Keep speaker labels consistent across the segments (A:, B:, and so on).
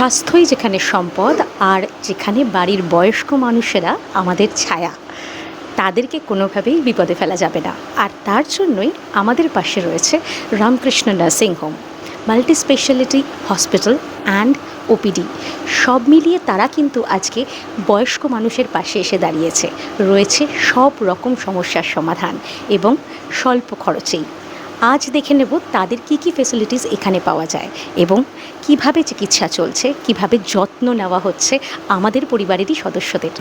A: স্বাস্থ্যই যেখানে সম্পদ, আর যেখানে বাড়ির বয়স্ক মানুষেরা আমাদের ছায়া। তাদেরকে কোনোভাবেই বিপদে ফেলা যাবে না। আর তার জন্যই আমাদের পাশে রয়েছে Ramkrishna nursing home multi speciality hospital and OPD. সব মিলিয়ে তারা কিন্তু আজকে বয়স্ক মানুষের পাশে এসে দাঁড়িয়েছে। রয়েছে সব রকম সমস্যার সমাধান এবং স্বল্প খরচেই। আজ দেখে নেব তাদের কি কি ফেসিলিটিস এখানে পাওয়া যায় এবং কীভাবে চিকিৎসা চলছে, কীভাবে যত্ন নেওয়া হচ্ছে আমাদের পরিবারেরই সদস্যদের।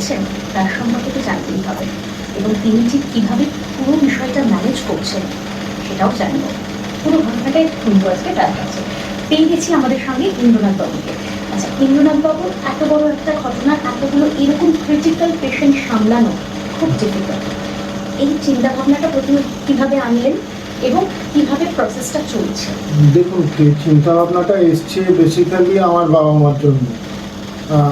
A: যিনি রয়েছেন তার সম্পর্কে তো জানতেই হবে। এবং তিনি ঠিক কীভাবে পুরো বিষয়টা ম্যানেজ করছেন, সেটাও জানব। পুরো ঘটনাটাই শুনব আজকে তার কাছে। পেয়ে গেছি আমাদের সঙ্গে ইন্দ্রনাথ বাবুকে। আচ্ছা ইন্দ্রনাথ বাবু এত বড় একটা ঘটনা, এতগুলো এরকম ক্রিটিক্যাল পেশেন্ট সামলানো খুব ডিফিকাল্ট এই চিন্তা ভাবনাটা প্রথমে কীভাবে আনলেন এবং কীভাবে প্রসেসটা চলছে?
B: দেখুন চিন্তা ভাবনাটা এসছে বেসিক্যালি আমার বাবা মার জন্য।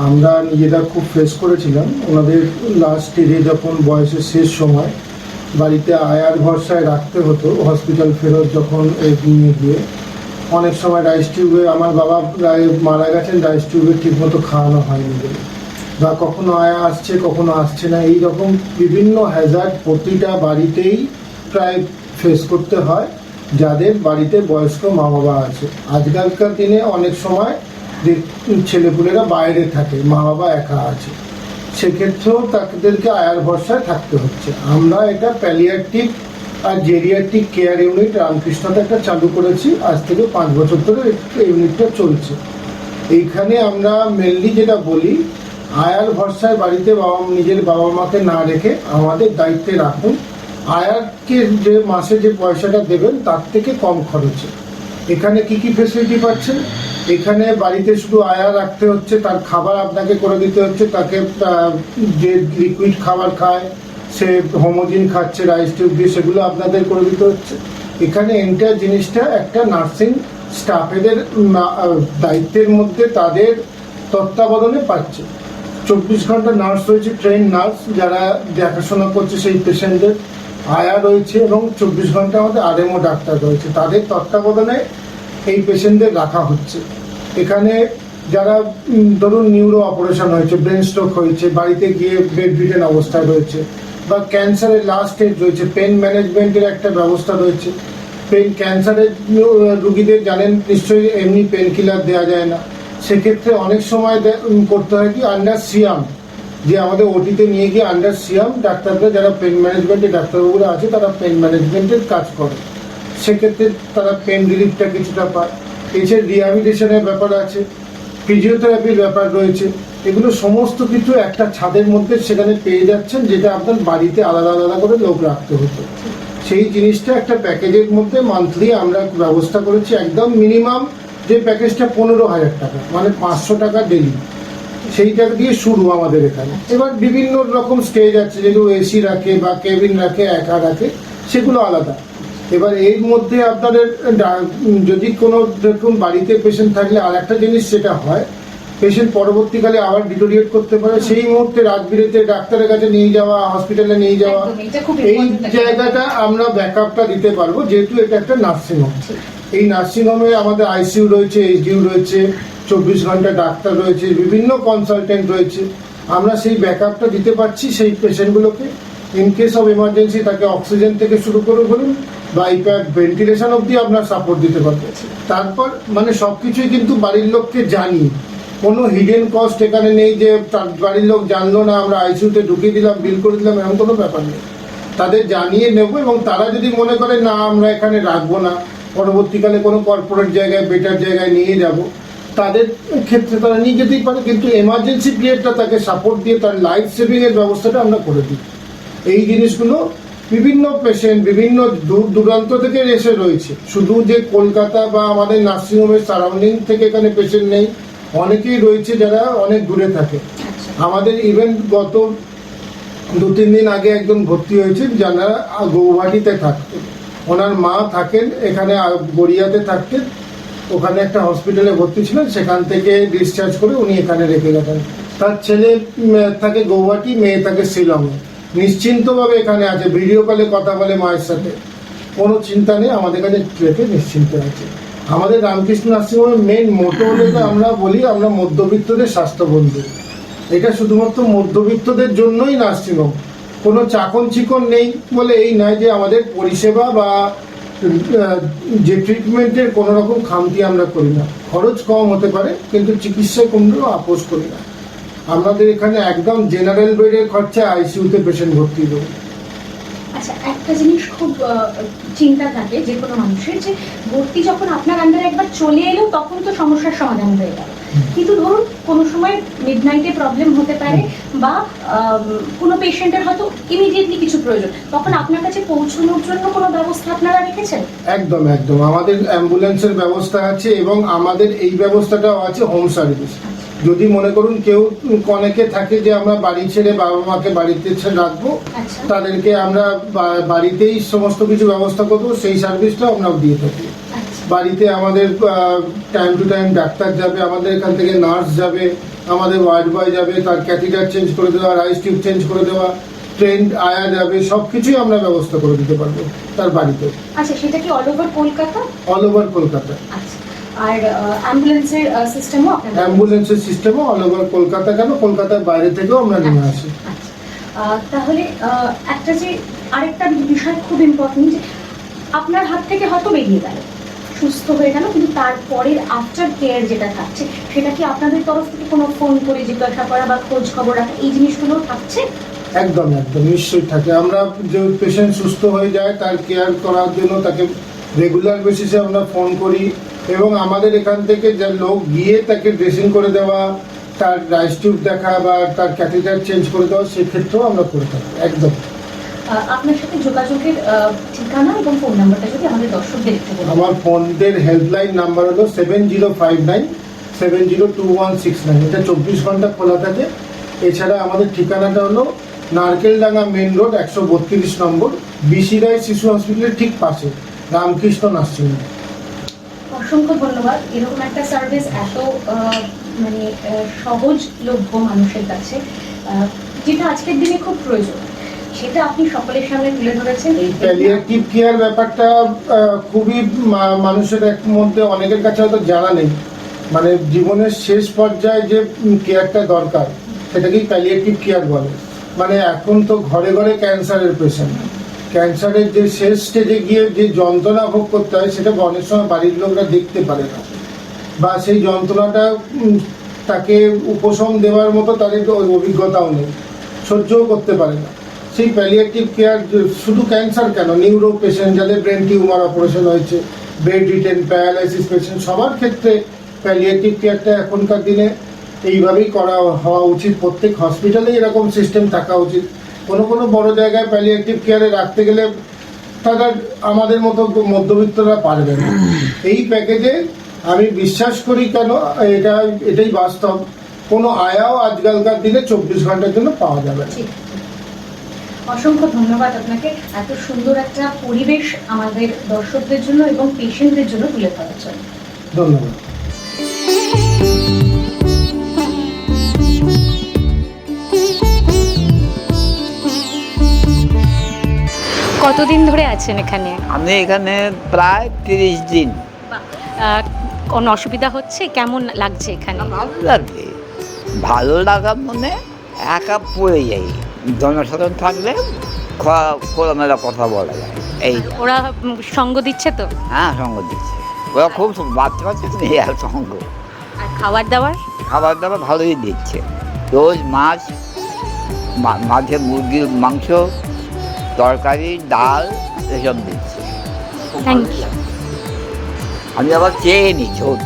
B: আমরা নিজেরা খুব ফেস করেছিলাম। ওনাদের লাস্ট স্টেজে যখন বয়সের শেষ সময়, বাড়িতে আয়ার ভরসায় রাখতে হতো হসপিটাল ফেরত যখন নিয়ে গিয়ে। অনেক সময় রাইস টিউবে আমার বাবা প্রায় মারা গেছেন রাইস টিউবে ঠিকমতো খাওয়ানো হয়নি। বলে বা কখনো আয়া আসছে, কখনো আসছে না। এই রকম বিভিন্ন হ্যাজার্ড প্রতিটা বাড়িতেই প্রায় ফেস করতে হয়, যাদের বাড়িতে বয়স্ক মা বাবা আছে। আজকালকার দিনে অনেক সময় যে ছেলেপুলেরা বাইরে থাকে মা বাবা একা আছে। সেক্ষেত্রেও তাদেরকে আয়ার ভরসায় থাকতে হচ্ছে। আমরা এটা প্যালিয়াটিভ আর জেরিয়াটিক কেয়ার ইউনিট রামকৃষ্ণতে একটা চালু করেছি। আজ থেকে পাঁচ বছর ধরে ইউনিটটা চলছে। এইখানে আমরা মেনলি যেটা বলি, আয়ার ভরসায় বাড়িতে বাবা, নিজের বাবা মাকে না রেখে আমাদের দায়িত্বে রাখুন। আয়ারকে যে মাসে যে পয়সাটা দেবেন, তার থেকে কম খরচে। এখানে কি কি ফেসিলিটি পাচ্ছেন? এখানে বাড়িতে শুধু আয়া রাখতে হচ্ছে, তার খাবার আপনাকে করে দিতে হচ্ছে, তাকে যে লিকুইড খাবার খায়, সে হোমোজিন খাচ্ছে রাইস টিউব দিয়ে, সেগুলো আপনাদের করে দিতে হচ্ছে। এখানে এন্টার জিনিসটা একটা নার্সিং স্টাফেদের দায়িত্বের মধ্যে তাদের তত্ত্বাবধানে পাচ্ছে। চব্বিশ ঘণ্টা নার্স রয়েছে ট্রেন নার্স, যারা দেখাশোনা করছে সেই পেশেন্টদের। আয়া রয়েছে এবং চব্বিশ ঘণ্টা আমাদের আরএমও ডাক্তার রয়েছে। তাদের তত্ত্বাবধানে এই পেশেন্টদের রাখা হচ্ছে। এখানে যারা ধরুন নিউরো অপারেশন হয়েছে ব্রেন স্ট্রোক হয়েছে, বাড়িতে গিয়ে বেড রিটেন অবস্থায় রয়েছে, বা ক্যান্সারের লাস্ট স্টেজ রয়েছে পেন ম্যানেজমেন্টের একটা ব্যবস্থা রয়েছে পেন ক্যান্সারের রুগীদের জানেন, নিশ্চয়ই এমনি পেন কিলার দেওয়া যায় না। সেক্ষেত্রে অনেক সময় করতে হয় কি আন্ডার সিয়াম যে আমাদের ওটিতে নিয়ে গিয়ে আন্ডার সিয়াম ডাক্তাররা, যারা পেন ম্যানেজমেন্টের ডাক্তারবাবুরা আছে, তারা পেন ম্যানেজমেন্টের কাজ করে। সেক্ষেত্রে তারা পেন রিলিফটা কিছুটা পায়। এছাড়া রিহ্যাবিলিটেশনের ব্যাপার আছে ফিজিওথেরাপির ব্যাপার রয়েছে, এগুলো সমস্ত কিছু একটা ছাদের মধ্যে সেখানে পেয়ে যাচ্ছেন, যেটা আপনার বাড়িতে আলাদা আলাদা করে লোক রাখতে হতো। সেই জিনিসটা একটা প্যাকেজের মধ্যে মান্থলি আমরা ব্যবস্থা করেছি, একদম মিনিমাম যে প্যাকেজটা পনেরো হাজার টাকা মানে পাঁচশো টাকা ডেলি সেইটা দিয়ে শুরু আমাদের এখানে। এবার বিভিন্ন রকম স্টেজ আছে, যেগুলো এসি রাখে বা কেবিন রাখে, একা রাখে, সেগুলো আলাদা। এবার এর মধ্যে আপনাদের ডা- যদি কোনো দেখুন বাড়িতে পেশেন্ট থাকলে আর একটা জিনিস সেটা হয় পেশেন্ট পরবর্তীকালে আবার ডিটোরিয়েট করতে পারে। সেই মুহূর্তে রাত বিরেতে ডাক্তারের কাছে নিয়ে যাওয়া হসপিটালে নিয়ে যাওয়া এই জায়গাটা আমরা ব্যাকআপটা দিতে পারব যেহেতু এটা একটা নার্সিং হোম এই নার্সিংহোমে আমাদের আইসিইউ রয়েছে এইচডিইউ রয়েছে চব্বিশ ঘণ্টা ডাক্তার রয়েছে বিভিন্ন কনসালটেন্ট রয়েছে। আমরা সেই ব্যাকআপটা দিতে পারছি সেই পেশেন্টগুলোকে ইন কেস অফ এমার্জেন্সি তাকে অক্সিজেন থেকে শুরু করে বলুন বা ভেন্টিলেশন অবধি আপনার সাপোর্ট দিতে পারব তারপর মানে সব কিছুই কিন্তু বাড়ির লোককে জানি। কোনো হিডেন কস্ট এখানে নেই যে বাড়ির লোক জানলো না, আমরা আইসিইউতে ঢুকিয়ে দিলাম বিল করে দিলাম, এমন কোনো ব্যাপার নেই। তাদের জানিয়ে নেব এবং তারা যদি মনে করে, না, আমরা এখানে রাখব না, পরবর্তীকালে কোনো কর্পোরেট জায়গায় বেটার জায়গায় নিয়ে যাব, তাদের ক্ষেত্রে তারা নিয়ে যেতেই পারে, কিন্তু এমার্জেন্সি পিরিয়ডটা তাকে সাপোর্ট দিয়ে তার লাইফ সেভিংয়ের ব্যবস্থাটা আমরা করে দিই। এই জিনিসগুলো বিভিন্ন পেশেন্ট বিভিন্ন দূর দূরান্ত থেকে এসে রয়েছে। শুধু যে কলকাতা বা আমাদের নার্সিংহোমের সারাউন্ডিং থেকে এখানে পেশেন্ট নেই অনেকেই রয়েছে যারা অনেক দূরে থাকে।
A: আচ্ছা।
B: আমাদের ইভেন্ট গত দু তিন দিন আগে একজন ভর্তি হয়েছেন যারা গৌহাটিতে থাকতেন। ওনার মা থাকেন এখানে গড়িয়াতে থাকতেন। ওখানে একটা হসপিটালে ভর্তি ছিলেন সেখান থেকে ডিসচার্জ করে উনি এখানে রেখে গেছেন তার ছেলে থাকে গৌহাটি মেয়ে থাকে শিলংয়ে নিশ্চিন্তভাবে এখানে আছে ভিডিও কলে কথা বলে মায়ের সাথে। কোনো চিন্তা নেই, আমাদের কাছে রেখে নিশ্চিন্ত আছে। আমাদের রামকৃষ্ণ নার্সিংহোমের মেন মোটো তো আমরা বলি, আমরা মধ্যবিত্তদের স্বাস্থ্যবন্ধু। এটা শুধুমাত্র মধ্যবিত্তদের জন্যই নার্সিংহোম। কোনো চাকন চিকন নেই বলে এই নয় যে আমাদের পরিষেবা বা যে ট্রিটমেন্টের কোনো রকম খামতি আমরা করি না। খরচ কম হতে পারে, কিন্তু চিকিৎসায় কোনো আপোষ করি না। আমাদের এখানে একদম জেনারেল বেডের খরচা আইসিইউতে পেশেন্ট ভর্তি দেবো।
A: আচ্ছা একটা জিনিস খুব চিন্তা থাকে যে কোনো মানুষের যে ভর্তি যখন আপনার আন্ডারে একবার চলে এলো তখন তো সমস্যার সমাধান হয়ে গেল। কিন্তু ধরুন কোনো সময় মিড নাইটে প্রবলেম হতে পারে বা কোনো পেশেন্টের হয়তো ইমিডিয়েটলি কিছু প্রয়োজন। তখন আপনার কাছে পৌঁছানোর জন্য কোনো ব্যবস্থা আপনারা রেখেছেন?
B: একদম একদম। আমাদের অ্যাম্বুলেন্সের ব্যবস্থা আছে এবং আমাদের এই ব্যবস্থাটাও আছে হোম সার্ভিস যদি মনে করুন কেউ অনেকে থাকে যে আমরা বাড়ি ছেড়ে বাবা মাকে বাড়িতে ছেড়ে রাখব
A: আচ্ছা।
B: তাদেরকে আমরা বাড়িতেই সমস্ত কিছু ব্যবস্থা করব সেই সার্ভিসটাও আমরা দিয়ে থাকি।
A: আচ্ছা।
B: বাড়িতে আমাদের টাইম টু টাইম ডাক্তার যাবে আমাদের এখান থেকে নার্স যাবে আমাদের ওয়ার্ড বয় যাবে তার ক্যাথিটার চেঞ্জ করে দেওয়া রাইস টিউব চেঞ্জ করে দেওয়া ট্রেন আয়া যাবে সব কিছুই আমরা ব্যবস্থা করে দিতে পারব তার বাড়িতে।
A: আচ্ছা সেটা কি all over Kolkata?
B: All over Kolkata.
A: আচ্ছা। আর অ্যাম্বুলেন্সের সিস্টেমও আপনাদের
B: অ্যাম্বুলেন্সের সিস্টেমও অল ওভার কলকাতা কেন? কলকাতার বাইরে থেকেও আমরা নিয়ে আসি।
A: আচ্ছা তাহলে একটা যে আরেকটা বিষয় খুব ইম্পর্টেন্ট যে আপনার হাত থেকে হয়তো বেরিয়ে গেল সুস্থ হয়ে গেল কিন্তু তারপরের আফটার কেয়ার যেটা থাকছে সেটা কি আপনাদের তরফ থেকে কোনো ফোন করে জিজ্ঞাসা করা বা খোঁজ খবর রাখা এই জিনিসগুলো থাকছে?
B: একদম একদম নিশ্চয়ই থাকে। আমরা যে পেশেন্ট সুস্থ হয়ে যায় তার কেয়ার করার জন্য তাকে রেগুলার বেসিসে আমরা ফোন করি। এবং আমাদের এখান থেকে যে লোক গিয়ে তাকে ড্রেসিং করে দেওয়া তার রাইস টিউব দেখা বা তার ক্যাথিটার চেঞ্জ করে দেওয়া সেক্ষেত্রেও আমরা করে থাকি একদম।
A: আপনার সাথে যোগাযোগের ঠিকানা এবং ফোন নাম্বারটা যদি আমাদের দর্শকদের একটু বলুন।
B: আমার ফোনদের হেল্পলাইন নাম্বার হলো seven zero five nine seven zero two one six nine এটা চব্বিশ ঘণ্টা খোলা থাকে। এছাড়া আমাদের ঠিকানাটা হলো নারকেলডাঙ্গা মেন রোড একশো বত্রিশ নম্বর বিসি রায় শিশু হসপিটালের ঠিক পাশে রামকৃষ্ণ নার্সিংহোম
A: অসংখ্য ধন্যবাদ। এরকম একটা সার্ভিস এত মানে সহজলভ্য মানুষের কাছে যেটা আজকের দিনে খুব প্রয়োজন। সেটা আপনি সকলের সামনে তুলে ধরেছেন।
B: এই প্যালিয়েটিভ কেয়ার ব্যাপারটা খুবই মানুষের এক মধ্যে অনেকের কাছে হয়তো জানা নেই। মানে জীবনের শেষ পর্যায়ে যে কেয়ারটা দরকার, সেটাকেই প্যালিয়েটিভ কেয়ার বলে। মানে এখন তো ঘরে ঘরে ক্যান্সারের পেশেন্ট ক্যান্সারের যে শেষ স্টেজে গিয়ে যে যন্ত্রণা ভোগ করতে হয়, সেটা অনেক সময় বাড়ির লোকরা দেখতে পারে না। বা সেই যন্ত্রণাটা তাকে উপশম দেওয়ার মতো তাদের অভিজ্ঞতাও নেই। সহ্যও করতে পারে না। সেই প্যালিয়েটিভ কেয়ার শুধু ক্যান্সার কেন? নিউরো পেশেন্ট যাদের ব্রেন টিউমার অপারেশন হয়েছে বেড রিটেন প্যারালাইসিস পেশেন্ট সবার ক্ষেত্রে প্যালিয়েটিভ কেয়ারটা এখনকার দিনে এইভাবেই করা, হওয়া উচিত। প্রত্যেক হসপিটালেই এরকম সিস্টেম থাকা উচিত। কোনো কোনো বড় জায়গায় প্যালিয়েটিভ কেয়ারে রাখতে গেলে তারা আমাদের মতো মধ্যবিত্তরা পারবে না। এই প্যাকেজে আমি বিশ্বাস করি কেন এটা এটাই বাস্তব। কোনো আয়াও আজকালকার দিনে চব্বিশ ঘণ্টার জন্য পাওয়া যাবে না।
A: অসংখ্য ধন্যবাদ আপনাকে। এত সুন্দর একটা পরিবেশ আমাদের দর্শকদের জন্য এবং পেশেন্টদের জন্য তুলে ধরার জন্য।
B: ধন্যবাদ।
A: কতদিন ধরে আছেন এখানে?
C: আমি এখানে প্রায় তিরিশ দিন।
A: কোনো অসুবিধা হচ্ছে? কেমন লাগছে এখানে?
C: ভালো লাগে। ভালো লাগা মনে একা পড়ে যাই। জনসাধারণ থাকলে খ- খোলামেলা কথা বলা যায়। এই
A: ওরা উম, সঙ্গ দিচ্ছে তো?
C: হ্যাঁ সঙ্গ দিচ্ছে। ওরা খুব বাচ্চা বাচ্চা নেই আর সঙ্গ।
A: আর খাবার দাবার?
C: খাবার দাবার ভালোই দিচ্ছে। রোজ মাছ মা- মাঝে মুরগির মাংস তরকারি ডাল এসব দিচ্ছে।
A: থ্যাংক ইউ
C: আমি আবার চেয়ে নিই ঝোল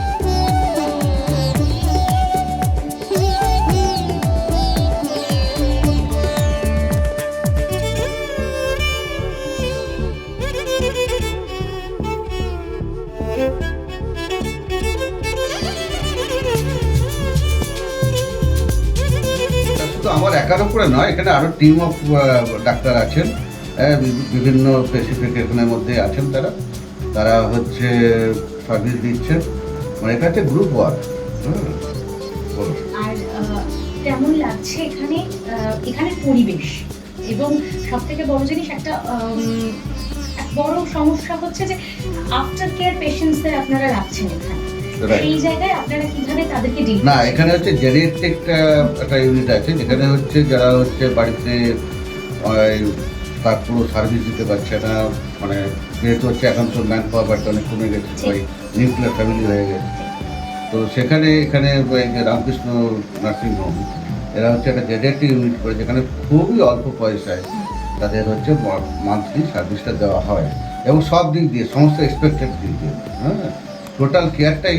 D: শুধু আমার একার উপরে নয় এখানে আরও টিম অফ ডাক্তার আছেন। বিভিন্ন স্পেসিফিক এখানের মধ্যে আছেন তারা। তারা হচ্ছে সার্ভিস দিচ্ছেন। মানে এটা হচ্ছে গ্রুপ ওয়ার্ক
A: আর কেমন লাগছে এখানে? আহ, এখানের পরিবেশ। এবং সব থেকে বড় জিনিস একটা বড় সমস্যা হচ্ছে যে আফটার কেয়ার পেশেন্টসদের আপনারা রাখছেন এখানে। সেই জায়গায় আপনারা কীভাবে তাদেরকে ডিল
D: না এখানে হচ্ছে জেনেটিক একটা ইউনিট আছে। যেখানে হচ্ছে যারা হচ্ছে বাড়িতে তার পুরো সার্ভিস দিতে পারছে না। মানে যেহেতু হচ্ছে এখন তো ম্যান পাওয়ারটা অনেক কমে গেছে সবাই নিউক্লিয়ার ফ্যামিলি হয়ে গেছে। তো সেখানে এখানে রামকৃষ্ণ নার্সিং হোম এরা হচ্ছে একটা জেনেটিক ইউনিট করে যেখানে খুবই অল্প পয়সায় তাদের হচ্ছে মান্থলি সার্ভিসটা দেওয়া হয়। এবং সব দিক দিয়ে সমস্ত এক্সপেক্টেড দিক দিয়ে হ্যাঁ? টোটাল কেয়ারটাই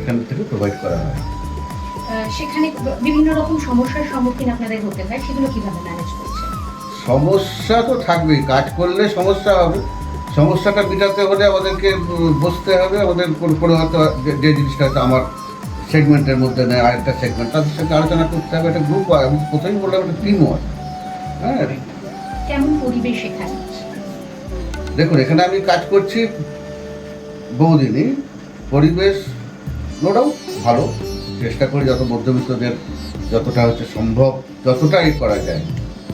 D: এখান থেকে প্রোভাইড করা হয়।
A: সেখানে বিভিন্ন রকম সমস্যার সম্মুখীন আপনাদের হতে হয় সেগুলো কীভাবে ম্যানেজ করছেন?
D: সমস্যা তো থাকবেই। কাজ করলে সমস্যা হবে। সমস্যাটা মেটাতে হলে আমাদেরকে বসতে হবে। আমাদের কোনো- কোনো হয়তো যে- জিনিসটা হয়তো আমার সেগমেন্টের মধ্যে নেয় আরেকটা সেগমেন্ট তাদের সাথে আলোচনা করতে হবে। একটা গ্রুপ হয়। আমি প্রথমেই বললাম একটা টিম হ্যাঁ।
A: কেমন পরিবেশ এখানে?
D: দেখুন এখানে আমি কাজ করছি বহুদিনই। পরিবেশ নো ডাউট ভালো। চেষ্টা করি যত মধ্যবিত্তদের যতটা হচ্ছে সম্ভব যতটাই করা যায়।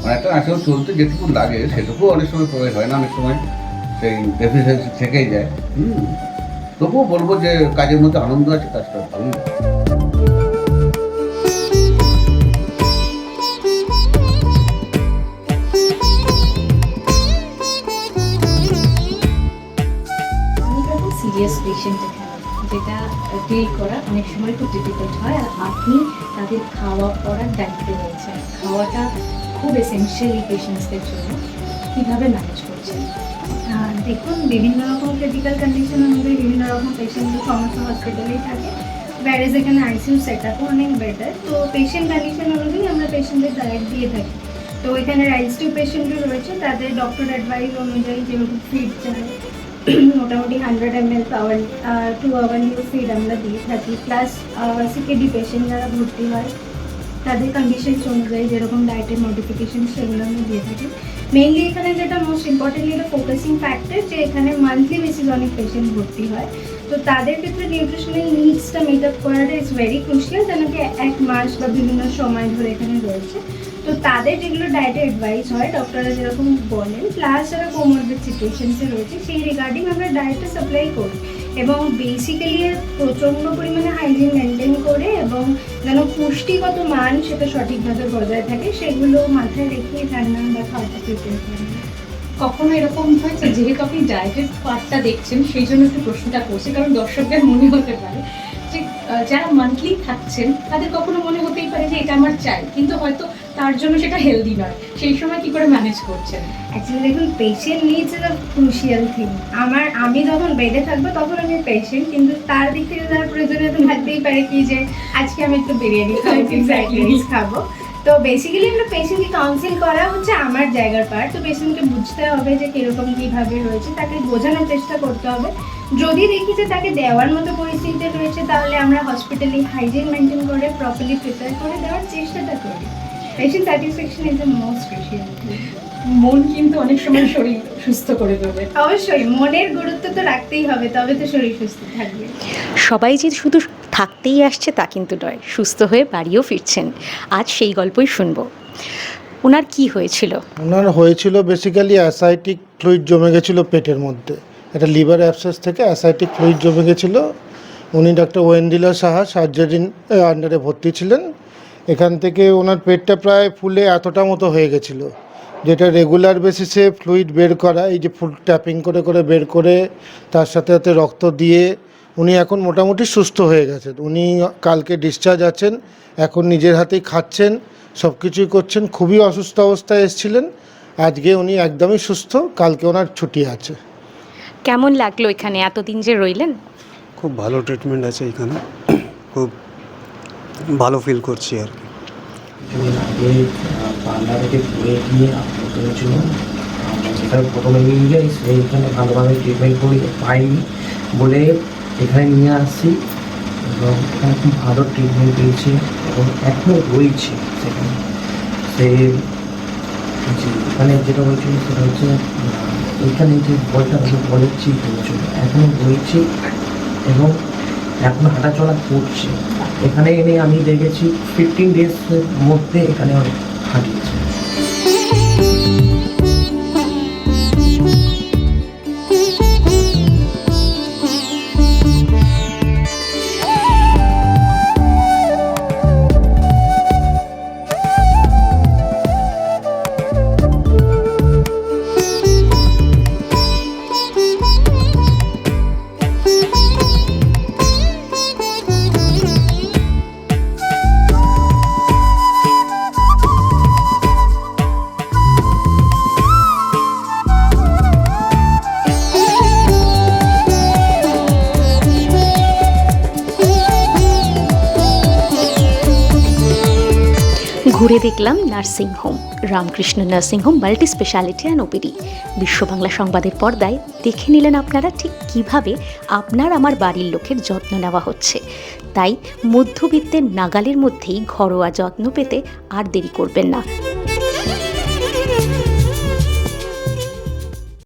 D: মানে একটা আসলে চলতে যেটুকু লাগে, সেটুকু অনেক সময় প্রয়োগ হয় না, অনেক সময় সেই ডেফিসিয়েন্সি থেকেই যায়। হুম। তবুও বলব যে কাজের মধ্যে আনন্দ আছে, কাজটা
A: পেশেন্ট যেটা ডিল করা অনেক সময় খুব ডিফিকাল্ট হয়, আর আপনি তাদের খাওয়া পড়ার দায়িত্বে রয়েছেন। খাওয়াটা খুব এসেন্সিয়াল পেশেন্টসদের জন্য কীভাবে ম্যানেজ করছেন?
E: আর দেখুন, বিভিন্ন রকম ক্রিটিক্যাল কন্ডিশন অনুযায়ী বিভিন্ন রকম পেশেন্টের সমস্যা হসপিটালেই থাকে। ব্যারেজ এখানে আইসিইউ সেট আপও অনেক বেটার তো পেশেন্ট কন্ডিশন অনুযায়ী আমরা পেশেন্টদের ডায়েট দিয়ে থাকি। তো এখানে আইসিইউ পেশেন্টও রয়েছে। তাদের ডক্টর অ্যাডভাইস অনুযায়ী যেরকম ফিড চাই মোটামুটি hundred M L power two hour new feed আমরা দিয়ে থাকি। প্লাস সিকেডি পেশেন্ট যারা ভর্তি হয় তাদের কন্ডিশনস অনুযায়ী যেরকম ডায়েটের মডিফিকেশন সেগুলো আমরা দিয়ে থাকি। মেইনলি এখানে যেটা মোস্ট ইম্পর্টেন্টলি এটা ফোকাসিং ফ্যাক্টর যে এখানে মান্থলি বেসিস অনেক পেশেন্ট ভর্তি হয়। তো তাদের ক্ষেত্রে নিউট্রিশনাল নিডসটা মিট আপ করাটা ইজ ভেরি ক্রুশিয়াল কেন কি এক মাস বা বিভিন্ন সময় ধরে এখানে রয়েছে। তো তাদের যেগুলো ডায়েটে অ্যাডভাইস হয় ডক্টররা যেরকম বলেন প্লাস যারা কোমরবিড সিচুয়েশনসে রয়েছে, সেই রিগার্ডিং আমরা ডায়েটটা সাপ্লাই করি। এবং বেসিক্যালি প্রচণ্ড পরিমাণে হাইজিন মেনটেন করে এবং যেন পুষ্টিগত মান সেটা সঠিকভাবে বজায় থাকে, সেগুলো মাথায় রেখে রান্না বা খাওয়াটা প্রিপেয়ার
A: কখনো এরকম হয়েছে যেহেতু আপনি ডায়েটের পার্টটা দেখছেন, সেই জন্য একটু প্রশ্নটা করছি, কারণ দর্শকদের মনে হতে পারে যে যারা মান্থলি থাকছেন তাদের কখনো মনে হতেই পারে যে, এটা আমার চাই। কিন্তু হয়তো তার জন্য সেটা হেলদি নয়। সেই সময় কি করে ম্যানেজ করছেন?
E: অ্যাকচুয়ালি দেখুন patient needs is a crucial thing আমার আমি যখন বেডে থাকব তখন আমি পেশেন্ট কিন্তু তার দিক থেকে তার প্রয়োজনীয়তা থাকতেই পারে কি যে আজকে আমি একটু বিরিয়ানি খাব রাইস খাব। তো বেসিক্যালি আমরা পেশেন্টকে কাউন্সিল করা হচ্ছে আমার জায়গার পার তো পেশেন্টকে বুঝতে হবে যে কীরকম কীভাবে রয়েছে তাকে বোঝানোর চেষ্টা করতে হবে। যদি দেখি যে তাকে দেওয়ার মতো পরিস্থিতিতে রয়েছে তাহলে আমরা হসপিটালে হাইজিন মেনটেন করে প্রপারলি প্রিপেয়ার করে দেওয়ার চেষ্টাটা করি। Patient satisfaction is the most crucial
A: মন কিন্তু অনেক সময় শরীর সুস্থ করে দেবে
E: অবশ্যই মনের গুরুত্ব তো রাখতেই হবে তবে তো শরীর সুস্থ থাকবে।
A: সবাই যে শুধু থাকতেই আসছে তা কিন্তু নয় সুস্থ হয়ে বাড়িও ফিরছেন। আজ সেই গল্পই শুনব। ওনার কি হয়েছিল?
B: ওনার হয়েছিল বেসিক্যালি অ্যাসাইটিক ফ্লুইড জমে গেছিল পেটের মধ্যে। এটা লিভার অ্যাবসেস থেকে অ্যাসাইটিক ফ্লুইড জমে গেছিল। উনি ডক্টর ওয়েন্ডিলা সাহা সার্জারিন আন্ডারে ভর্তি ছিলেন। এখান থেকে ওনার পেটটা প্রায় ফুলে এতটা মতো হয়ে গেছিল যেটা রেগুলার বেসিসে ফ্লুইড বের করা এই যে ফুল ট্যাপিং করে করে বের করে তার সাথে সাথে রক্ত দিয়ে উনি এখন মোটামুটি সুস্থ হয়ে গেছেন। উনি কালকে ডিসচার্জ আছেন এখন নিজের হাতেই খাচ্ছেন সব কিছুই করছেন খুবই অসুস্থ অবস্থায় এসেছিলেন আজকে উনি একদমই সুস্থ কালকে ওনার ছুটি আছে।
A: কেমন লাগল এখানে? এতদিন যে রইলেন?
F: খুব ভালো ট্রিটমেন্ট আছে এখানে খুব ভালো ফিল করছি আর কি।
G: ঘুরে ট্রিটমেন্ট বলে এখানে নিয়ে আসছি এবং এখানে খুব ভালো ট্রিটমেন্ট পেয়েছি এবং এখনও রয়েছে সেখানে। সে এখানে যেটা হয়েছিল সেটা হচ্ছে এখানে যে বলটা হচ্ছে বলের চিপ হয়েছিল এখনও রয়েছে এবং এখন হাঁটাচলা করছে। এখানে এনে আমি দেখেছি ফিফটিন ডেজের মধ্যে এখানে অনেক হাঁটিয়েছে।
A: ঘুরে দেখলাম nursing home. Ramkrishna nursing home multi speciality and OPD. Biswa Bangla সংবাদের পর্দায় দেখে নিলেন আপনারা ঠিক কীভাবে আপনার আমার বাড়ির লোকের যত্ন নেওয়া হচ্ছে। তাই মধ্যবিত্তের নাগালের মধ্যেই ঘরোয়া যত্ন পেতে আর দেরি করবেন না।